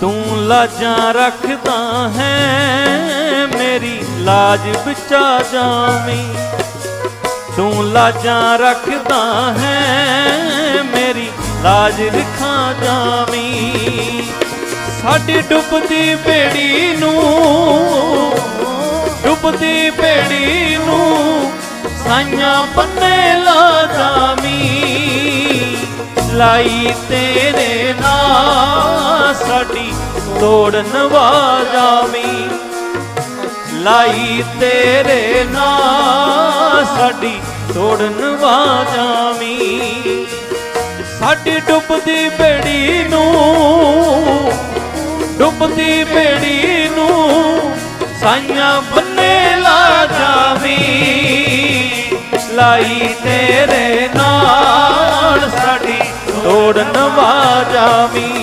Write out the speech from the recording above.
ਤੂੰ ਲਾਜਾਂ ਰੱਖਦਾ ਹੈ, ਮੇਰੀ ਲਾਜ ਵਿਚਾ ਜਾਵੀਂ। ਤੂੰ ਲਾਜਾਂ ਰੱਖਦਾ ਹੈ, ਮੇਰੀ ਲਾਜ ਰਖਾ ਜਾਵੀਂ। ਸਾਡੀ ਡੁੱਬਦੀ ਬੇੜੀ ਨੂੰ, ਡੁੱਬਦੀ ਬੇੜੀ ਨੂੰ ਸਾਈਆਂ ਬੰਨੇ ਲਾ ਜਾਵੀਂ। ਲਾਈ ਤੇਰੇ ਨਾਲ ਤੋੜਨ ਤੋੜ ਲਾਈ ਤੇਰੇ ਨਾਲ ਸਾਡੀ ਤੋੜਨ ਜਾਵੀਂ ਸਾਡੀ ਡੁੱਬਦੀ ਬੇੜੀ ਨੂੰ, ਡੁੱਬਦੀ ਬੇੜੀ ਨੂੰ ਸਾਈਆਂ ਬੰਨੇ ਲਾ ਜਾਵੀਂ। ਲਾਈ ਤੇਰੇ ਨਾਲ ਸਾਡੀ ਤੋੜਨ ਜਾਵੀਂ